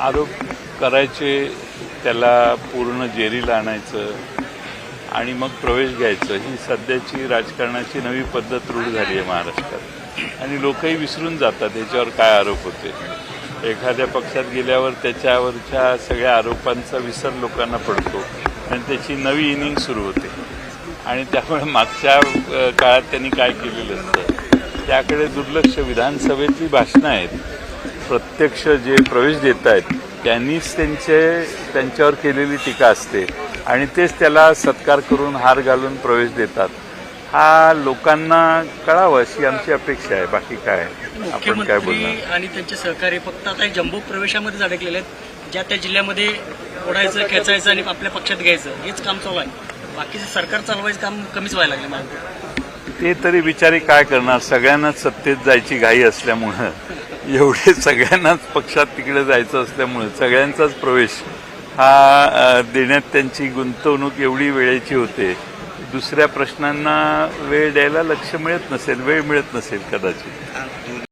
आरोप करायचे त्याला पूर्ण जेरीला आणायचं आणि मग प्रवेश घ्यायचं ही सध्याची राजकारणाची नवी पद्धत रूढ झाली आहे महाराष्ट्रात. आणि लोकही विसरून जातात याच्यावर काय आरोप होते? एखाद्या पक्षात गेल्यावर त्याच्यावरच्या सगळ्या आरोपांचा विसर लोकांना पडतो आणि त्याची नवी इनिंग सुरू होते. आणि त्यामुळे मागच्या काळात त्यांनी काय केलेलं असतं? त्याकडे दुर्लक्ष विधानसभेतली भाषणं आहेत. प्रत्यक्ष जे प्रवेश देत आहेत त्यांनीच त्यांचे त्यांच्यावर केलेली टीका असते. आणि तेच त्याला सत्कार करून हार घालून प्रवेश देतात. हा लोकांना कळावं अशी आमची अपेक्षा आहे. बाकी काय? आपण काय बोलणार? मुख्यमंत्री आणि त्यांचे सहकारी फक्त आता जम्बो प्रवेशामध्येच अडकलेले आहेत. ज्या त्या जिल्ह्यामध्ये ओढायचं खेचायचं आणि आपल्या पक्षात घ्यायचं हेच काम चालू आहे. बाकीचं सरकार चालवायचं काम कमीच व्हायला लागलं ते तरी बिचारी काय करणार? सगळ्यांनाच सत्तेत जायची घाई असल्यामुळं. एवढे सगळ्यांनाच पक्षात तिकडे जायचं असल्यामुळं सगळ्यांचाच प्रवेश हा देण्यात त्यांची गुंतवणूक एवढी वेळेची होते. दुसऱ्या प्रश्नांना वेळ द्यायला लक्ष मिळत नसेल वेळ मिळत नसेल कदाचित.